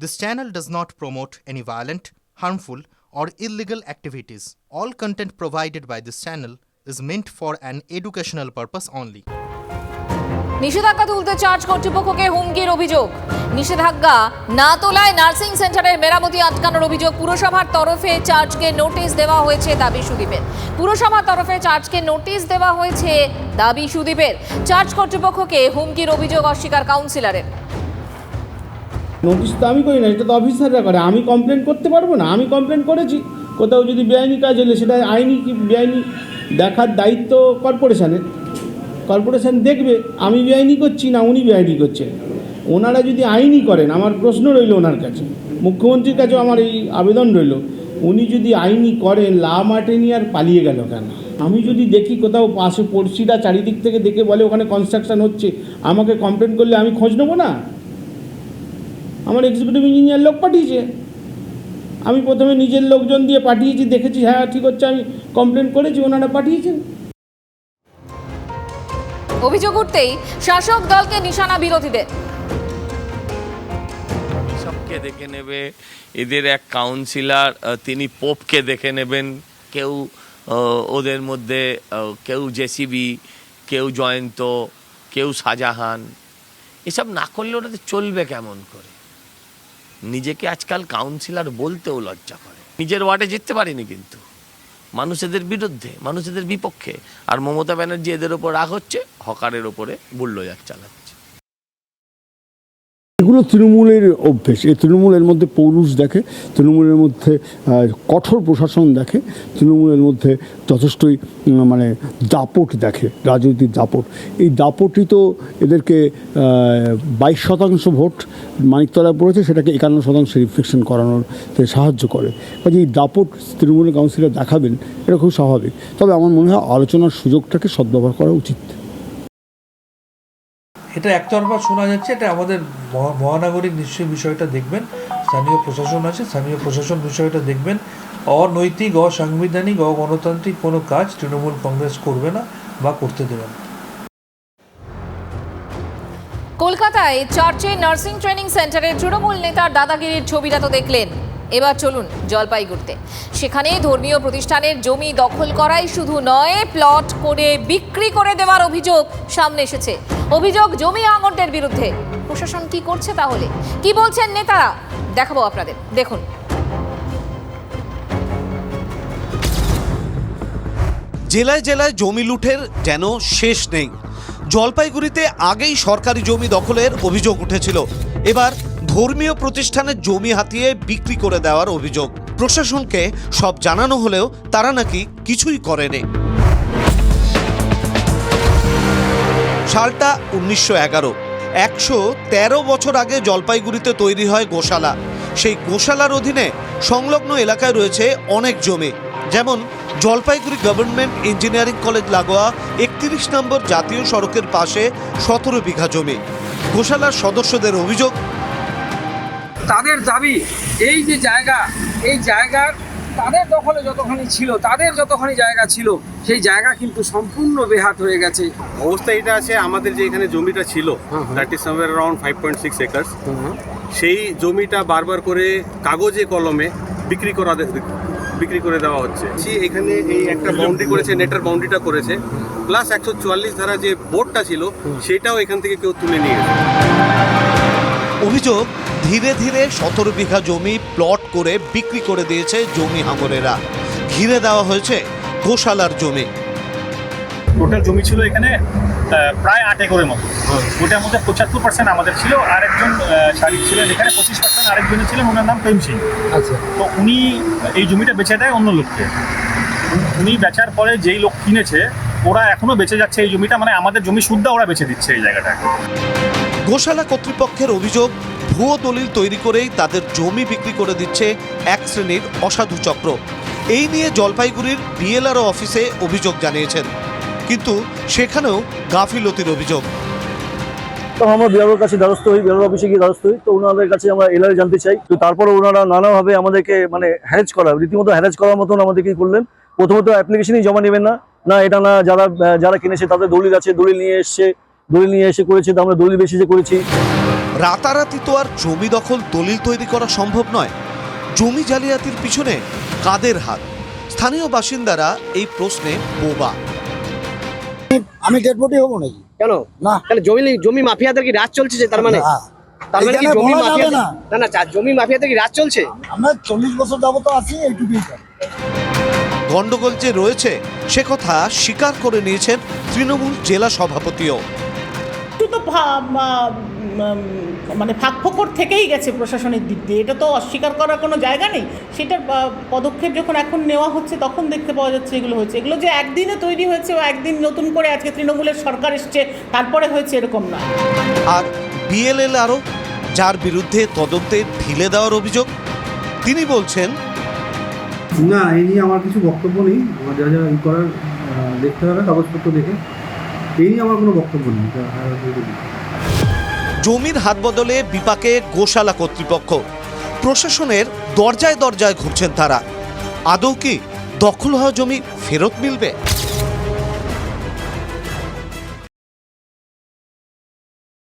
This channel does not promote any violent, harmful, or illegal activities. All content provided by this channel is meant for an educational purpose only. নিষেধাজ্ঞা তুলতে charge কর্তৃপক্ষকে হুমকির অভিযোগ নিষেধাজ্ঞা না তোলায় nursing সেন্টারের মেরামতি আটকানোর অভিযোগ পুরসভার তরফে চার্জকে নোটিশ দেওয়া হয়েছে দাবি সুদীপের পুরসভার তরফে চার্জকে নোটিশ দেওয়া হয়েছে দাবি সুদীপের চার্জ কর্তৃপক্ষকে হুমকির অভিযোগ অস্বীকার কাউন্সিলরের নোটিশ তো আমি করি না, এটা তো অফিসাররা করে। আমি কমপ্লেন করতে পারব না, আমি কমপ্লেন করেছি। কোথাও যদি বেআইনি কাজ হলে সেটা আইনি কি বেআইনি? দেখার দায়িত্ব কর্পোরেশনের কর্পোরেশন দেখবে, আমি বেআইনি করছি না উনি বেআইনি করছেন ওনারা যদি আইনি করেন, আমার প্রশ্ন রইল ওনার কাছে। মুখ্যমন্ত্রীর কাছেও আমার এই আবেদন রইল। উনি যদি আইনি করেন, লা মার্টেনি আর পালিয়ে গেল কেন? আমি যদি দেখি কোথাও পাশে পড়শিরা চারিদিক থেকে দেখে বলে ওখানে কনস্ট্রাকশন হচ্ছে, আমাকে কমপ্লেন করলে আমি খোঁজ নেব না? আমার এক্সিকিউটিভ ইঞ্জিনিয়ার লোক পাঠিয়েছে। আমি প্রথমে নিজের লোকজন দিয়ে পাঠিয়েছি দেখেছি হ্যাঁ ঠিক হচ্ছে আমি কমপ্লেন করেছি ওনারা পাঠিয়েছেন। অভিযোগ উঠতেই শাসক দলকে নিশানা বিরোধীদের। সবকে দেখে নেবে এদের এক কাউন্সিলর তিনি পোপকে দেখে নেবেন। কেউ ওদের মধ্যে কেউ জেসিবি কেউ জয়ন্ত কেউ শাহজাহান। এসব না করলে ওটাতে চলবে কেমন করে? নিজেকে আজকাল কাউন্সিলর বলতেও লজ্জা করে। নিজের ওয়ার্ডে জিততে পারিনি কিন্তু। মানুষ এদের বিরুদ্ধে মানুষ এদের বিপক্ষে। আর মমতা ব্যানার্জি এদের ওপর রাগ হচ্ছে, হকারের ওপরে বুল্ডোজার চালাচ্ছে। এগুলো তৃণমূলের অভ্যেস। এই তৃণমূলের মধ্যে পৌরুষ দেখে, তৃণমূলের মধ্যে কঠোর প্রশাসন দেখে, তৃণমূলের মধ্যে যথেষ্টই মানে দাপট দেখে, রাজনৈতিক দাপট। এই দাপটই তো এদেরকে বাইশ শতাংশ ভোট মানিকতলায় পড়েছে, সেটাকে একান্ন শতাংশ রিফ্লেকশন করানোর সাহায্য করে। কাজে এই দাপট তৃণমূলের কাউন্সিলর দেখাবেন, এটা খুব স্বাভাবিক। তবে আমার মনে হয় আলোচনার সুযোগটাকে সদ্ব্যবহার করা উচিত। এটা একতরফা শোনা যাচ্ছে, এটা আমাদের মহা- মহানাগরিক নিশ্চয়ই বিষয়টা দেখবেন। স্থানীয় প্রশাসন আছে, স্থানীয় প্রশাসন বিষয়টা দেখবেন। অনৈতিক, অসাংবিধানিক, অগণতান্ত্রিক কোনো কাজ তৃণমূল কংগ্রেস করবে না বা করতে দেবে না। কলকাতায় চার্চে নার্সিং ট্রেনিং সেন্টারের তৃণমূল নেতার দাদাগিরির ছবিটা তো দেখলেন। এবার চলুন জলপাইগুড়িতে। সেখানে ধর্মীয় প্রতিষ্ঠানের জমি দখল করাই শুধু নয়, প্লট করে বিক্রি করে দেওয়ার অভিযোগ সামনে এসেছে। অভিযোগ জমি আঙটের বিরুদ্ধে। প্রশাসন কি করছে তাহলে? কি বলছেন নেতারা? দেখাবো আপনাদের। দেখুন। জেলায় জেলায় জমি লুঠের যেন শেষ নেই। জলপাইগুড়িতে আগেই সরকারি জমি দখলের অভিযোগ উঠেছিল। এবার ধর্মীয় প্রতিষ্ঠানের জমি হাতিয়ে বিক্রি করে দেওয়ার অভিযোগ। প্রশাসনকে সব জানানো হলেও তারা নাকি কিছুই করেনি। সালটা উনিশশো এগারো। একশো তেরো বছর আগে জলপাইগুড়িতে তৈরি হয় গোশালা। সেই গোশালার অধীনে সংলগ্ন এলাকায় রয়েছে অনেক জমি। যেমন জলপাইগুড়ি গভর্নমেন্ট ইঞ্জিনিয়ারিং কলেজ লাগোয়া একত্রিশ নম্বর জাতীয় সড়কের পাশে সতেরো বিঘা জমি। গোশালার সদস্যদের অভিযোগ, তাদের দাবি, এই যে জায়গা, এই জায়গার তাদের দখলে যতখানি ছিল তাদের যতখানি জায়গা ছিল সেই জায়গা কিন্তু সম্পূর্ণ বেহাত হয়ে গেছে। অবস্থা এটা আছে আমাদের যে এখানে জমিটা ছিল that is somewhere around five point six acres সেই জমিটা বারবার করে কাগজে কলমে বিক্রি করা বিক্রি করে দেওয়া হচ্ছে। সে এখানে এই একটা বাউন্ডারি করেছে নেটার বাউন্ডারিটা করেছে। প্লাস একশো চুয়াল্লিশ ধারা যে বোর্ডটা ছিল সেটাও এখান থেকে কেউ তুলে নিয়ে গেছে। অভিযোগ ধীরে ধীরে সতেরো বিঘা জমি প্লট করে বিক্রি করে দিয়েছে জমি হাঙরেরা। ঘিরে দেওয়া হয়েছে গোশালার জমি। টোটাল জমি ছিল এখানে প্রায় আট একরের মতো। ওটার মধ্যে পঁচাত্তর পার্সেন্ট আমাদের ছিল আরেকজন শারিক ছিলেন এখানে পঁচিশ পার্সেন্ট আরেকজনের ছিলেন ওনার নাম প্রেম সিং। আচ্ছা। তো উনি এই জমিটা বেচে দেয় অন্য লোককে। উনি বেচার পরে যেই লোক কিনেছে ওরা এখনও বেঁচে যাচ্ছে এই জমিটা মানে আমাদের জমি শুদ্ধ ওরা বেচে দিচ্ছে এই জায়গাটাকে। গোশালা কর্তৃপক্ষের অভিযোগ ভুয়ো দলিল তৈরি করেই তাদের জমি বিক্রি করে দিচ্ছে এক শ্রেণির অসাধু চক্র। এই নিয়ে জলপাইগুড়ির বিএলআরও অফিসে অভিযোগ জানিয়েছেন। কিন্তু সেখানেও গাফিলতির অভিযোগ। তো আমরা বিআরওর কাছে দ্বারস্থ হই বিআরও অফিসে গিয়ে দ্বারস্থ হই। তো ওনাদের কাছে আমরা এলআর জানতে চাই। তো তারপরে ওনারা নানাভাবে আমাদেরকে মানে হ্যারেজ করা, রীতিমতো হ্যারেজ করার মতন আমাদেরকে করলেন? প্রথমত অ্যাপ্লিকেশনই জমা নেবেন না। না, এটা না, যারা যারা কিনেছে তাদের দলিল আছে, দলিল নিয়ে এসছে। দলিল নিয়ে এসে করেছে আমরা দলিল বেশি যে করেছি। রাতারাতি তো আর জমি দখল দলিল তৈরি করা সম্ভব নয়। জমি জালিয়াতির পিছনে কাদের হাত? স্থানীয় বাসিন্দারা এই প্রশ্নে বোবা। আমি ডেড বডি হব নাকি? কেন? না। তাহলে জমি জমি মাফিয়াদের কি রাজ চলছে যে তার মানে? তার মানে কি জমি মাফিয়া না। না জমি মাফিয়াদের কি রাজ চলছে? আমরা চল্লিশ বছর যাবত আছি এইটুকুই। গন্ডগোল যে রয়েছে সে কথা স্বীকার করে নিয়েছেন তৃণমূল জেলা সভাপতিও। তো মানে ফাঁক ফোকর থেকেই গেছে প্রশাসনের দিক দিয়ে। এটা তো অস্বীকার করার কোনো জায়গা নেই। সেটার পদক্ষেপ যখন এখন নেওয়া হচ্ছে তখন দেখতে পাওয়া যাচ্ছে এগুলো হয়েছে। এগুলো যে একদিনে তৈরি হয়েছে বা একদিন নতুন করে আজকে তৃণমূলের সরকার এসছে তারপরে হয়েছে এরকম না আর বিএলএল আরও যার বিরুদ্ধে তদন্তে ঢিলে দেওয়ার অভিযোগ তিনি বলছেন না এই নিয়ে আমার কিছু বক্তব্য নেই। আমার যা যা ই করার দেখতে হবে কাগজপত্র দেখে। আমার কোনো বক্তব্য নেই। জমির হাত বদলে বিপাকে গোশালা কর্তৃপক্ষ। প্রশাসনের দরজায় দরজায় ঘুরছেন তারা। আদৌ কি দখল হওয়া জমি ফেরত মিলবে?